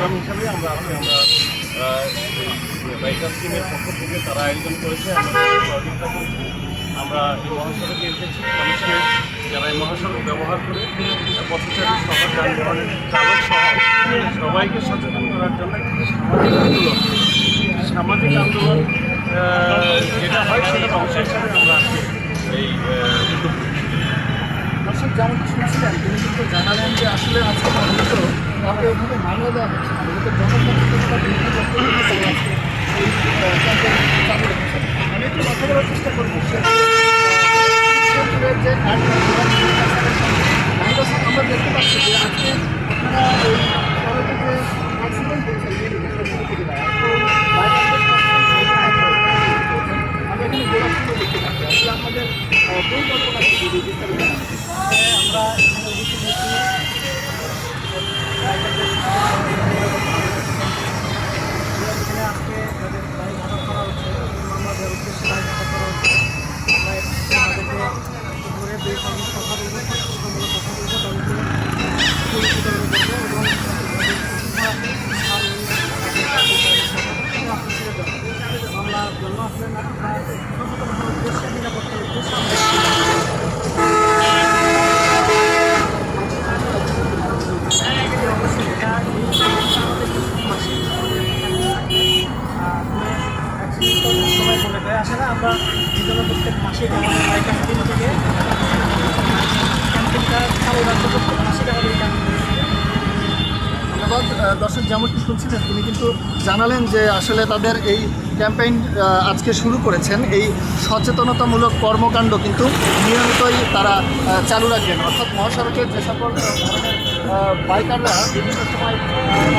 Programme হিসাবে আমরা আজকে আমরা বাইকার টিমের পক্ষ থেকে তারা আয়োজন করেছে, আমরা এই মহাসড়কে ব্যবহার করে সবাইকে সচেতন করার জন্য সামাজিক আন্দোলন সামাজিক আন্দোলন যেটা হয় সেটার অংশ হিসাবে আমরা এই। দর্শক, যেমন শুনছিলেন তিনি কিন্তু জানালেন যে আসলে আজকে তাকে ওখানে মামলা দেওয়া হচ্ছে। আমি একটু কথা বলার চেষ্টা করব। যে আমরা দেখতে পাচ্ছি যে আজকে দেখতে পাচ্ছি আসলে আমাদের আমরা এখানে আমরা জন্য আসলে না বলে দেয় আসলে আমরা প্রত্যেক থেকে দর্শক যেমনটি শুনছিলেন, তিনি কিন্তু জানালেন যে আসলে তাদের এই ক্যাম্পেইন আজকে শুরু করেছেন। এই সচেতনতামূলক কর্মকাণ্ড কিন্তু নিয়মিতই তারা চালু রাখবেন। অর্থাৎ মহাসড়কের যে সকল বাইকাররা বিভিন্ন সময়